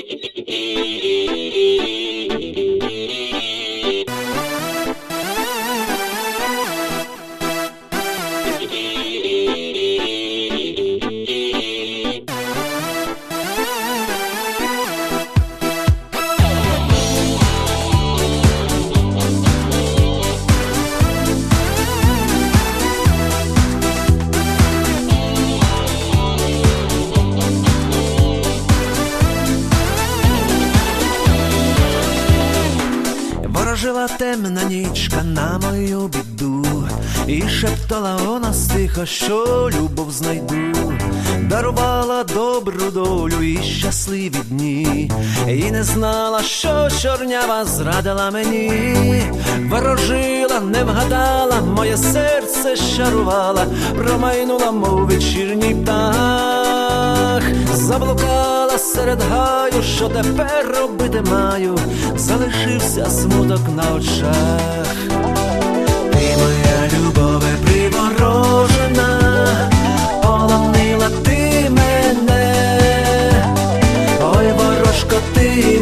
Thank you. Ворожила темна нічка на мою біду, і шептала вона стиха, що любов знайду, дарувала добру долю і щасливі дні, і не знала, що чорнява зрадила мені, ворожила, не вгадала, моє серце щарувала, промайнула, мов вечірній птах, заблукала серед гаю, що тепер робити маю, залишився смуток на очах. Ти моя любове приворожена, полонила ти мене, ой, ворожко, ти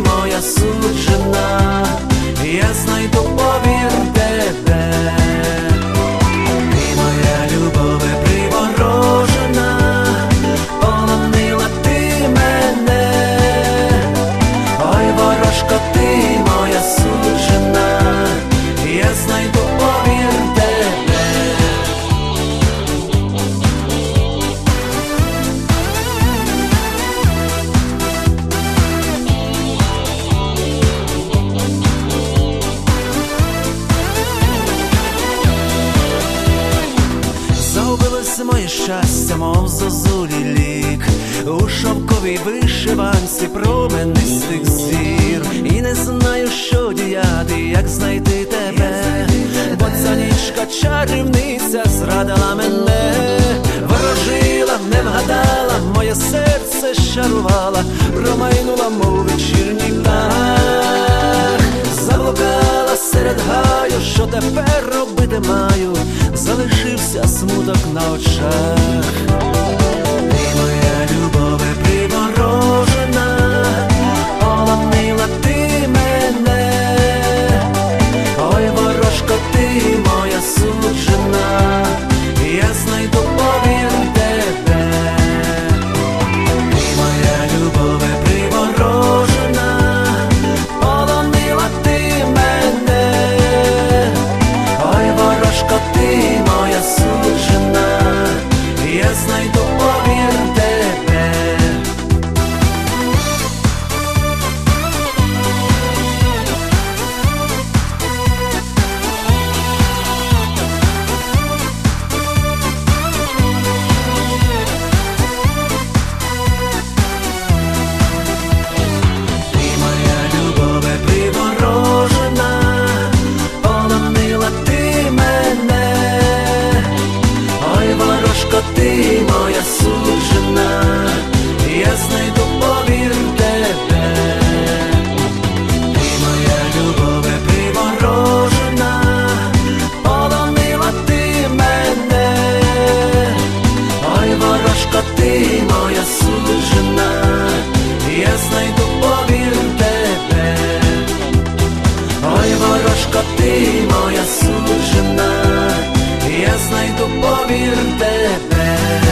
Загубилось моє щастя, мов зозулі лік. У шовковій вишиванці променистих зір. І не знаю, що діяти, як знайти тебе. Бо ця нічка чарівниця зрадила мене. Ворожила, не вгадала, моє серце щарувала. Промайнула, мов вечірній смуток на очах. дочка, ти моя сужена, я знайду повір тебе, ой, ворожко, ти моя сужена, я знайду повір тебе.